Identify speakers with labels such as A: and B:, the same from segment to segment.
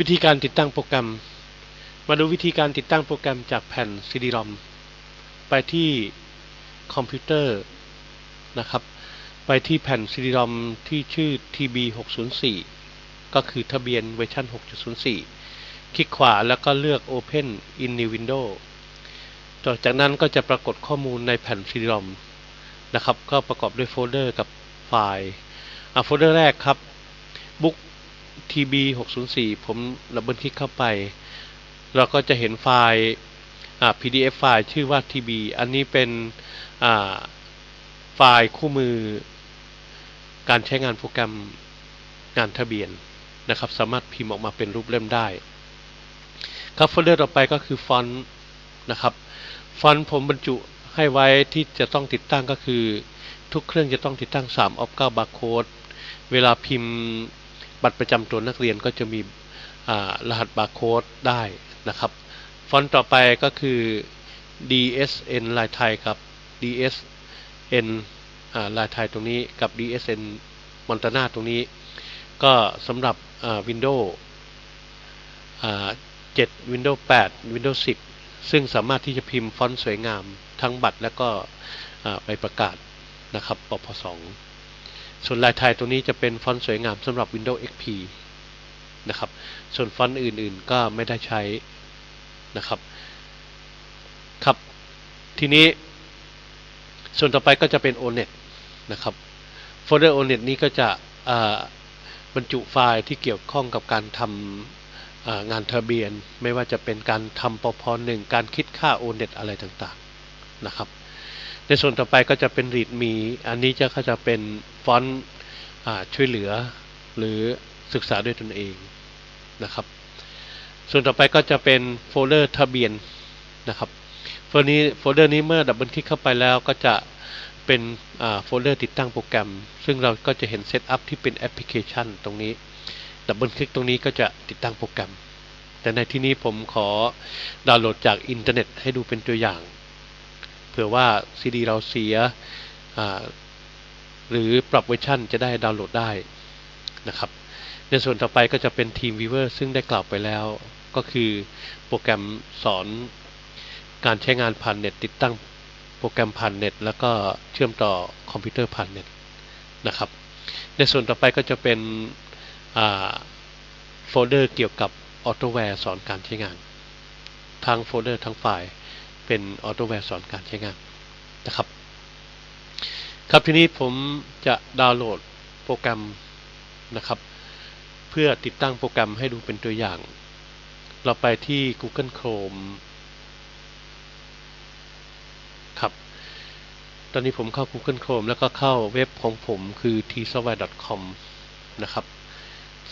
A: วิธีการติดตั้งโปรแกรม มาดูวิธีการติดตั้งโปรแกรมจากแผ่น CD-ROM ไปที่คอมพิวเตอร์นะครับ ไปที่แผ่น CD-ROM ที่ชื่อ TB604 ก็คือทะเบียนเวอร์ชัน6.04 คลิกขวาแล้วก็เลือก Open in New Window ต่อจากนั้นก็จะปรากฏข้อมูลในแผ่น CD-ROM นะครับ ก็ประกอบด้วยโฟลเดอร์กับไฟล์อะโฟลเดอร์แรกครับ Book TB 604 ผมดับเบิลคลิกเข้าไป เราก็จะเห็นไฟล์ PDF ไฟล์ชื่อว่า TB อันนี้เป็นไฟล์คู่มือ การใช้งานโปรแกรมงานทะเบียนนะครับ สามารถพิมพ์ออกมาเป็นรูปเล่มได้ ครับโฟลเดอร์ต่อไปก็คือฟอนต์นะครับฟอนต์ผมบรรจุให้ไว้ที่จะต้องติดตั้งก็คือ ทุกเครื่องจะต้องติดตั้ง3 of 9 barcode เวลาพิมพ์ บัตรประจำตัวนักเรียนก็จะมีรหัสบาร์โค้ดได้นะครับ ฟอนต์ต่อไปก็คือ DSN ลายไทยกับ DSN ลายไทยตรงนี้กับ DSN มอนตานาตรงนี้ ก็สำหรับ Windows 7 Windows 8 Windows 10 ซึ่งสามารถที่จะพิมพ์ฟอนต์สวยงามทั้งบัตรและก็ไปประกาศนะครับปพ2 ส่วนลายไทยตัวนี้จะเป็นฟอนต์สวยงามสำหรับ Windows XP นะครับ ส่วนฟอนต์อื่นๆก็ไม่ได้ใช้นะครับ ครับ ทีนี้ ส่วนต่อไปก็จะเป็น ONET นะครับโฟลเดอร์ ONET นี้ก็จะบรรจุไฟล์ที่เกี่ยวข้องกับการทำงานทะเบียน ไม่ว่าจะเป็นการทำปพหนึ่งการคิดค่า ONET อะไรต่างๆนะครับ ในส่วนต่อไปก็จะเป็น readme อันนี้จะก็จะเป็น ฟอนต์ช่วยเหลือหรือศึกษาด้วยตนเองนะครับ ส่วนต่อไปก็จะเป็นโฟลเดอร์ทะเบียนนะครับโฟลนี้โฟลเดอร์นี้เมื่อดับเบิลคลิกเข้าไปแล้วก็จะเป็นโฟลเดอร์ติดตั้งโปรแกรม ซึ่งเราก็จะเห็นเซตอัพที่เป็นแอปพลิเคชันตรงนี้ดับเบิลคลิกตรงนี้ก็จะติดตั้งโปรแกรม แต่ในที่นี้ผมขอดาวน์โหลดจากอินเทอร์เน็ตให้ดูเป็นตัวอย่าง เผื่อว่าซีดีเราเสีย หรือปรับเวอร์ชันจะได้ดาวน์โหลดได้นะครับ ในส่วนต่อไปก็จะเป็น Team Viewer ซึ่งได้กล่าวไปแล้ว ก็คือโปรแกรมสอนการใช้งานผ่านเน็ตติดตั้งโปรแกรมผ่านเน็ตแล้วก็เชื่อมต่อคอมพิวเตอร์ผ่านเน็ตนะครับ ในส่วนต่อไปก็จะเป็นโฟลเดอร์เกี่ยวกับออโตแวร์สอนการใช้งาน ทั้งโฟลเดอร์ทั้งไฟล์เป็นออโตแวร์สอนการใช้งานนะครับ ครับทีนี้ผมจะดาวน์โหลดโปรแกรมนะครับ เพื่อติดตั้งโปรแกรมให้ดูเป็นตัวอย่าง เราไปที่ Google Chrome ครับ ตอนนี้ผมเข้า Google Chrome แล้วก็เข้าเว็บของผมคือ t s o f t w a r e c o m นะครับ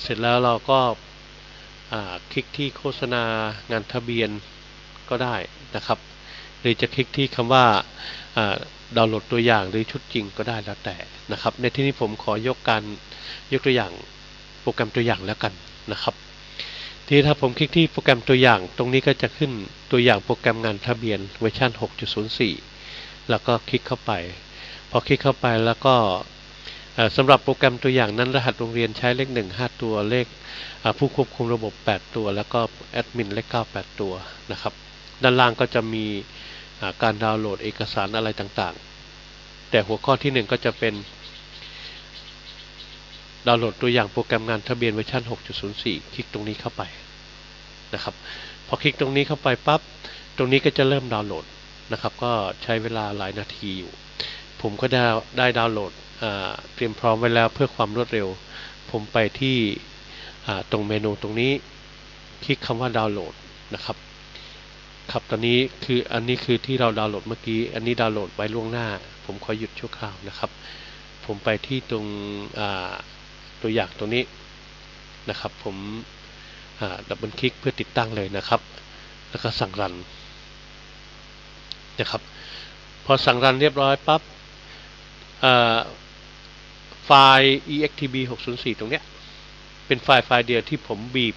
A: เสร็จแล้วเราก็คลิกที่โฆษณางานทะเบียนก็ได้นะครับ หรือจะคลิกที่คำว่า ดาวน์โหลดตัวอย่างหรือชุดจริงก็ได้แล้วแต่นะครับ ในที่นี้ผมขอยกการยกตัวอย่างโปรแกรมตัวอย่างแล้วกันนะครับ ทีถ้าผมคลิกที่โปรแกรมตัวอย่าง ตรงนี้ก็จะขึ้นตัวอย่างโปรแกรมงานทะเบียนเวอร์ชัน6.04 แล้วก็คลิกเข้าไป พอคลิกเข้าไปแล้วก็สำหรับโปรแกรมตัวอย่างนั้นรหัสโรงเรียนใช้เลข 1 5 ตัวเลขผู้ควบคุมระบบ 8 ตัว แล้วก็แอดมินเลข 9 8 ตัวนะครับ ด้านล่างก็จะมี การดาวน์โหลดเอกสารอะไรต่างๆ แต่หัวข้อที่ 1 ก็จะเป็น ดาวน์โหลดตัวอย่างโปรแกรมงานทะเบียนเวอร์ชัน6.04 คลิกตรงนี้เข้าไปนะครับ พอคลิกตรงนี้เข้าไปปั๊บ ตรงนี้ก็จะเริ่มดาวน์โหลดนะครับ ก็ใช้เวลาหลายนาทีอยู่ ผมก็ได้ได้ดาวน์โหลดเตรียมพร้อมไว้แล้วเพื่อความรวดเร็ว ผมไปที่ตรงเมนูตรงนี้ คลิกคำว่าดาวน์โหลดนะครับ ครับตอนนี้คืออันนี้คือที่เราดาวน์โหลดเมื่อกี้ อันนี้ดาวน์โหลดไว้ล่วงหน้า ผมขอหยุดชั่วคราวนะครับ ผมไปที่ตรงตัวอย่างตรงนี้นะครับ ผมดับเบิลคลิกเพื่อติดตั้งเลยนะครับ แล้วก็สั่งรันนะครับ พอสั่งรันเรียบร้อยปั๊บไฟล์ extb 604 ตรงเนี้ยเป็นไฟล์ไฟล์เดียวที่ผมบีบ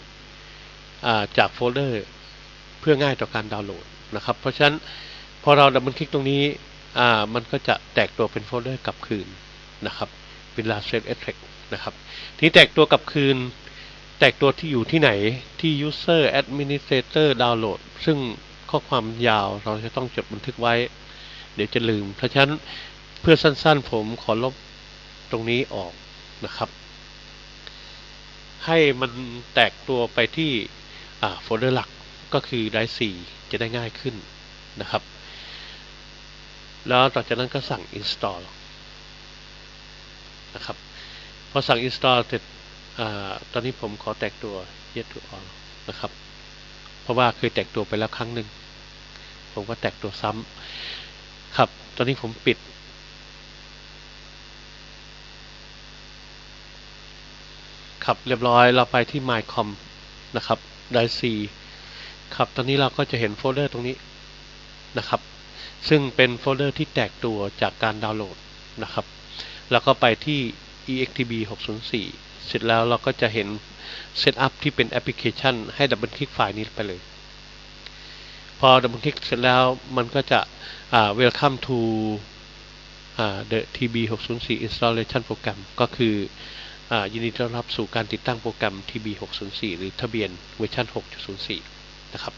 A: จากโฟลเดอร์ เพื่อง่ายต่อการดาวน์โหลดนะครับ เพราะฉะนั้นพอเราดับเบิลคลิกตรงนี้อ่ามันก็จะแตกตัวเป็นโฟลเดอร์กลับคืนนะครับเป็น last save effect นะครับที่แตกตัวกลับคืน แตกตัวที่อยู่ที่ไหนที่ user administrator download ซึ่งข้อความยาวเราจะต้องจดบันทึกไว้ เดี๋ยวจะลืม เพราะฉะนั้นเพื่อสั้นๆผมขอลบตรงนี้ออกนะครับ ให้มันแตกตัวไปที่โฟลเดอร์หลัก ก็คือไดร์4จะได้ง่ายขึ้นนะครับ แล้วต่อจากนั้นก็สั่ง install นะครับ พอสั่ง install เสร็จอตอนนี้ผมขอแตกตัว yet to all นะครับ เพราะว่าเคยแตกตัวไปแล้วครั้งหนึ่ง ผมก็แตกตัวซ้ำครับ ตอนนี้ผมปิดครับเรียบร้อยเราไปที่ mycom นะครับได้4 ครับ ตอนนี้เราก็จะเห็นโฟลเดอร์ตรงนี้นะครับ ซึ่งเป็นโฟลเดอร์ที่แตกตัวจากการดาวน์โหลดนะครับ แล้วก็ไปที่ extb 604 เสร็จแล้วเราก็จะเห็นเซตอัพที่เป็นแอปพลิเคชัน ให้ดับเบิลคลิกไฟล์นี้ไปเลย พอดับเบิลคลิกเสร็จแล้วมันก็จะ welcome to the tb 604 installation program ก็คือยินดีต้อนรับสู่การติดตั้งโปรแกรม TB 604 หรือทะเบียนเวอร์ชัน6.04 นะครับ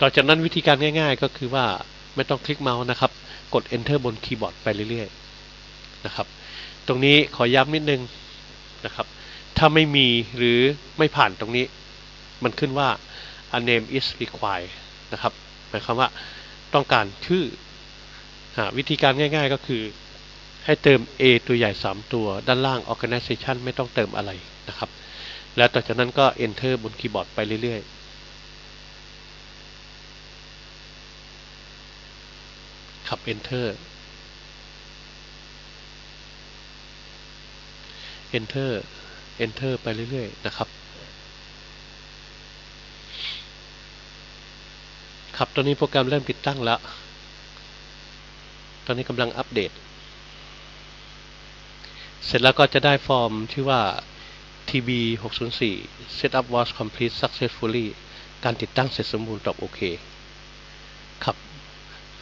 A: ต่อจากนั้นวิธีการง่าย ๆ ก็คือว่าไม่ต้องคลิกเมาส์นะครับ กด Enter บนคีย์บอร์ดไปเรื่อยๆนะครับ ตรงนี้ขอย้ำนิดนึงนะครับ ถ้าไม่มีหรือไม่ผ่านตรงนี้ มันขึ้นว่า a name is required นะครับ หมายความว่าต้องการชื่อวิธีการง่าย ๆ ก็คือให้เติม A ตัวใหญ่ 3 ตัว ด้านล่าง organization ไม่ต้องเติมอะไรนะครับ แล้วต่อจากนั้นก็ enter บนคีย์บอร์ดไปเรื่อยๆ ครับ enter enter enter ไปเรื่อยๆ นะครับ ครับ ตอนนี้โปรแกรมเริ่มติดตั้งแล้ว ตอนนี้กำลังอัปเดต เสร็จแล้วก็จะได้ฟอร์มชื่อว่า TB 604 Setup was complete successfully การติดตั้งเสร็จสมบูรณ์ตอบโอเค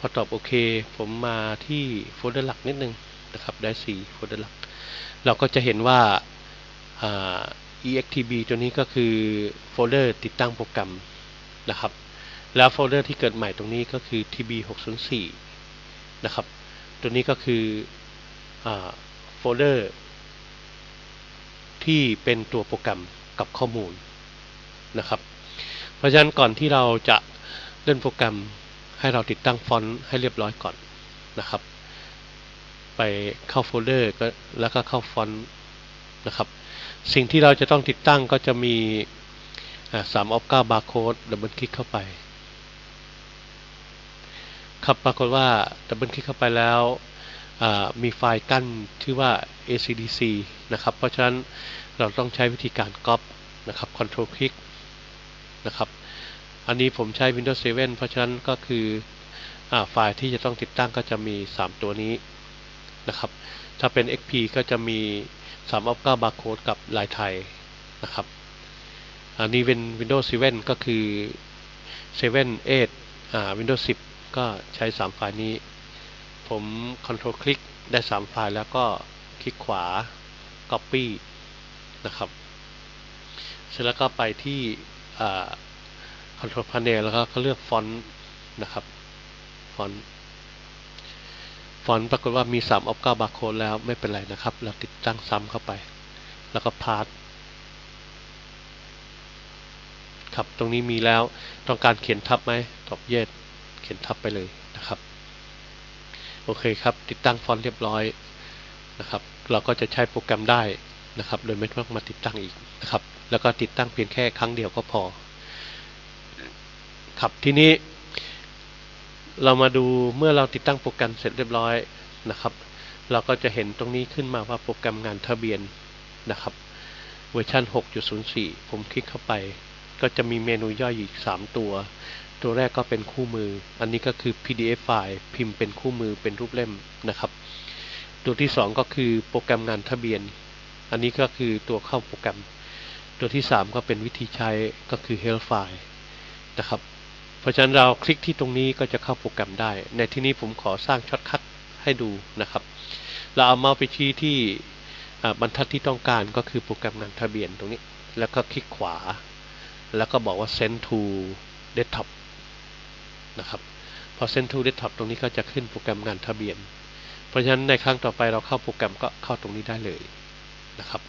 A: อตอบโอเค ผมมาที่โฟลเดอร์หลักนิดนึงนะครับได้4โฟลเดอร์หลัก เราก็จะเห็นว่า extb ตัวนี้ก็คือโฟลเดอร์ติดตั้งโปรแกรมนะครับ แล้วโฟลเดอร์ที่เกิดใหม่ตรงนี้ก็คือ tb 604นะครับ ตัวนี้ก็คือโฟลเดอร์ที่เป็นตัวโปรแกรมกับข้อมูลนะครับ เพราะฉะนั้นก่อนที่เราจะเล่นโปรแกรม ให้เราติดตั้งฟอนต์ให้เรียบร้อยก่อนนะครับ ไปเข้าโฟลเดอร์ก็แล้วก็เข้าฟอนต์นะครับ สิ่งที่เราจะต้องติดตั้งก็จะมีสามออฟก้าบาร์โค้ดดับเบิลคลิกเข้าไป ครับปรากฏว่าดับเบิลคลิกเข้าไปแล้วมีไฟล์กั้นชื่อว่า acdc นะครับ เพราะฉะนั้นเราต้องใช้วิธีการ copy นะครับ control click นะครับ อันนี้ผมใช้ Windows 7 เพราะฉะนั้นก็คืออไฟล์ที่จะต้องติดตั้งก็จะมี 3 ตัวนี้นะครับ ถ้าเป็น XP ก็จะมี3 of 9 barcode กับลายไทยนะครับ อันนี้เป็น Windows 7 ก็คือ 7 8 Windows 10 ก็ใช้ 3 ไฟล์นี้ ผม Ctrl คลิกได้ 3 ไฟล์แล้วก็คลิกขวา Copy นะครับ เสร็จแล้วก็ไปที่ Control Panel แล้วก็เขาเลือกฟอนต์นะครับฟอนต์ฟอนต์ปรากฏว่ามี3 of 9 barcode แล้วไม่เป็นไรนะครับ เราติดตั้งซ้ำเข้าไป แล้วก็พาร์ทครับ ตรงนี้มีแล้วต้องการเขียนทับไหมตอบเยสเขียนทับไปเลยนะครับ โอเคครับ ติดตั้งฟอนต์เรียบร้อยนะครับ เราก็จะใช้โปรแกรมได้นะครับ โดยไม่ต้องมาติดตั้งอีกนะครับ แล้วก็ติดตั้งเพียงแค่ครั้งเดียวก็พอ ครับ ทีนี้ เรามาดูเมื่อเราติดตั้งโปรแกรมเสร็จเรียบร้อยนะครับ เราก็จะเห็นตรงนี้ขึ้นมาว่าโปรแกรมงานทะเบียนนะครับ เวอร์ชัน6.04 ผมคลิกเข้าไป ก็จะมีเมนูย่อยอีก 3 ตัว ตัวแรกก็เป็นคู่มือ อันนี้ก็คือ PDF ไฟล์พิมพ์เป็นคู่มือเป็นรูปเล่มนะครับ ตัวที่ 2 ก็คือโปรแกรมงานทะเบียน อันนี้ก็คือตัวเข้าโปรแกรม ตัวที่ 3 ก็เป็นวิธีใช้ก็คือ Help File นะครับ เพราะฉะนั้นเราคลิกที่ตรงนี้ก็จะเข้าโปรแกรมได้ ในที่นี้ผมขอสร้างช็อตคัทให้ดูนะครับ เราเอาเมาส์ไปชี้ที่บรรทัดที่ต้องการก็คือโปรแกรมงานทะเบียนตรงนี้ แล้วก็คลิกขวา แล้วก็บอกว่า send to desktop นะครับ พอ send to desktop ตรงนี้ก็จะขึ้นโปรแกรมงานทะเบียน เพราะฉะนั้นในครั้งต่อไปเราเข้าโปรแกรมก็เข้าตรงนี้ได้เลยนะครับ